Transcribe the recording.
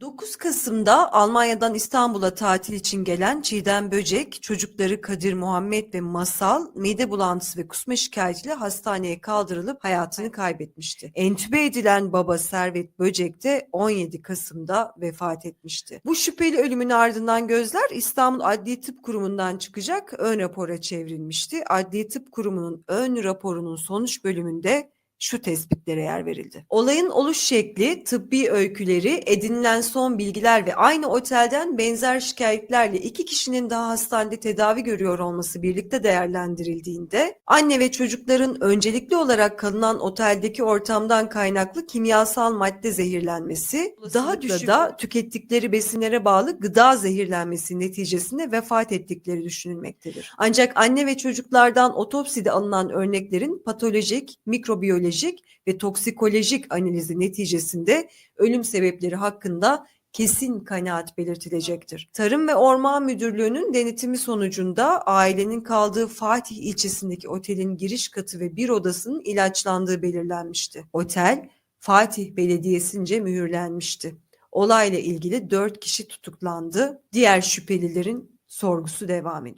9 Kasım'da Almanya'dan İstanbul'a tatil için gelen Çiğdem Böcek, çocukları Kadir Muhammed ve Masal mide bulantısı ve kusma şikayetiyle hastaneye kaldırılıp hayatını kaybetmişti. Entübe edilen baba Servet Böcek de 17 Kasım'da vefat etmişti. Bu şüpheli ölümün ardından gözler İstanbul Adli Tıp Kurumu'ndan çıkacak ön rapora çevrilmişti. Adli Tıp Kurumu'nun ön raporunun sonuç bölümünde şu tespitlere yer verildi. Olayın oluş şekli, tıbbi öyküleri, edinilen son bilgiler ve aynı otelden benzer şikayetlerle iki kişinin daha hastanede tedavi görüyor olması birlikte değerlendirildiğinde anne ve çocukların öncelikli olarak kalınan oteldeki ortamdan kaynaklı kimyasal madde zehirlenmesi, daha düşük da tükettikleri besinlere bağlı gıda zehirlenmesi neticesinde vefat ettikleri düşünülmektedir. Ancak anne ve çocuklardan otopside alınan örneklerin patolojik, mikrobiyolojik ve toksikolojik analizi neticesinde ölüm sebepleri hakkında kesin kanaat belirtilecektir. Tarım ve Orman Müdürlüğü'nün denetimi sonucunda ailenin kaldığı Fatih ilçesindeki otelin giriş katı ve bir odasının ilaçlandığı belirlenmişti. Otel Fatih Belediyesi'nce mühürlenmişti. Olayla ilgili 4 kişi tutuklandı. Diğer şüphelilerin sorgusu devam ediyor.